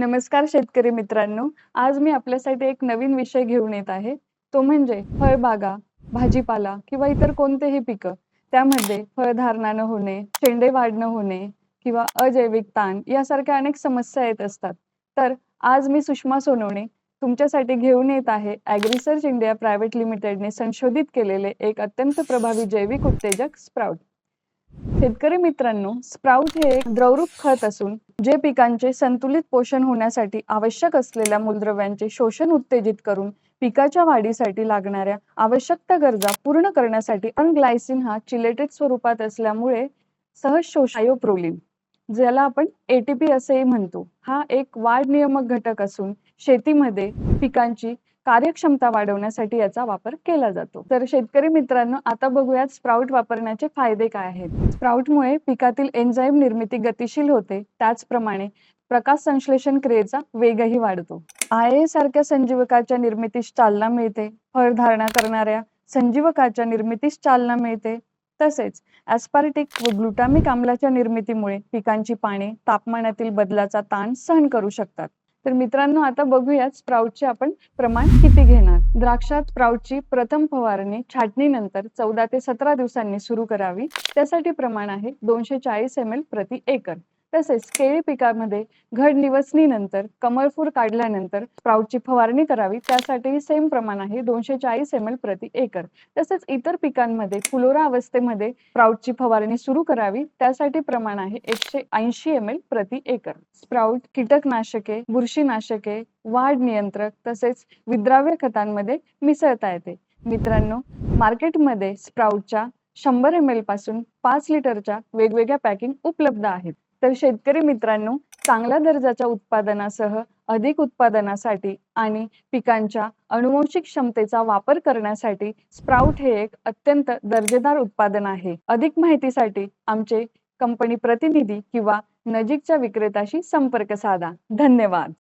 नमस्कार शेतकरी मित्रांनो. आज मी आपल्यासाठी एक नवीन विषय घेऊन येत आहे. तो म्हणजे फळबागा भाजीपाला किंवा इतर कोणतेही पिकं. त्यामध्ये फळधारणा न होणे शेंडे वाढ न होणे किंवा अजैविक ताण यासारख्या अनेक समस्या येत असतात. तर आज मी सुषमा सोनवणे तुमच्यासाठी घेऊन येत आहे ॲग्रिसर्च इंडिया प्रायव्हेट लिमिटेडने संशोधित केलेले एक अत्यंत प्रभावी जैविक उत्तेजक स्प्राउट शेतकरी मित्रांनो स्प्राउट हे एक द्रवरूप खत असून जे पिकांचे संतुलित पोषण होण्यासाठी आवश्यक असलेल्या मूलद्रव्यांचे शोषण उत्तेजित करून पिकाच्या वाढीसाठी लागणाऱ्या आवश्यकता गरजा पूर्ण करण्यासाठी अनग्लायसिन हा चिलेटेड स्वरूपात असल्यामुळे सहज शोषायोप्रोलिन ज्याला आपण एटीपी असेही म्हणतो. हा एक वाढ नियमक घटक असून शेतीमध्ये पिकांची कार्यक्षमता वाढवण्यासाठी याचा वापर केला जातो. तर शेतकरी मित्रांनो आता बघूयात स्प्राउट वापरण्याचे फायदे काय आहेत. स्प्राउटमुळे पिकातील एन्झाईम निर्मिती गतिशील होते. त्याचप्रमाणे प्रकाश संश्लेषण क्रियेचा वेगही वाढतो. आय सारख्या संजीवकाच्या निर्मितीस चालना मिळते. फळधारणा करणाऱ्या संजीवकाच्या निर्मितीस चालना मिळते. तसेच ॲस्पार्टिक व ग्लुटामिक आम्लाच्या निर्मितीमुळे पिकांची पाने तापमानातील बदलाचा ताण सहन करू शकतात. तर मित्रांनो आता बघूयात स्प्राउटचे आपण प्रमाण किती घेणार? द्राक्षात स्प्राउटची प्रथम फवारणी छाटणीनंतर चौदा ते सतरा दिवसांनी सुरू करावी. त्यासाठी प्रमाण आहे दोनशे चाळीस एम एल प्रति एकर. तसेच केळी पिकामध्ये घड निवसणीनंतर कमळफूर काढल्यानंतर स्प्राऊटची फवारणी करावी. त्यासाठीही सेम प्रमाण आहे दोनशे चाळीस एम एल प्रति एकर. तसेच इतर पिकांमध्ये फुलोरा अवस्थेमध्ये स्प्राऊटची फवारणी सुरू करावी. त्यासाठी प्रमाण आहे एकशे ऐंशी एम एल प्रति एकर. स्प्राऊट कीटकनाशके बुरशीनाशके वाढ नियंत्रक तसेच विद्राव्य खतांमध्ये मिसळता येते. मित्रांनो मार्केटमध्ये स्प्राउटच्या शंभर एम एलपासून पाच लिटरच्या वेगवेगळ्या पॅकिंग उपलब्ध आहेत. तर शेतकरी मित्रांनो चांगल्या दर्जाच्या उत्पादनासह अधिक उत्पादनासाठी आणि पिकांच्या अनुवंशिक क्षमतेचा वापर करण्यासाठी स्प्राउट हे एक अत्यंत दर्जेदार उत्पादन आहे. अधिक माहितीसाठी आमचे कंपनी प्रतिनिधी किंवा नजीकच्या विक्रेत्याशी संपर्क साधा. धन्यवाद.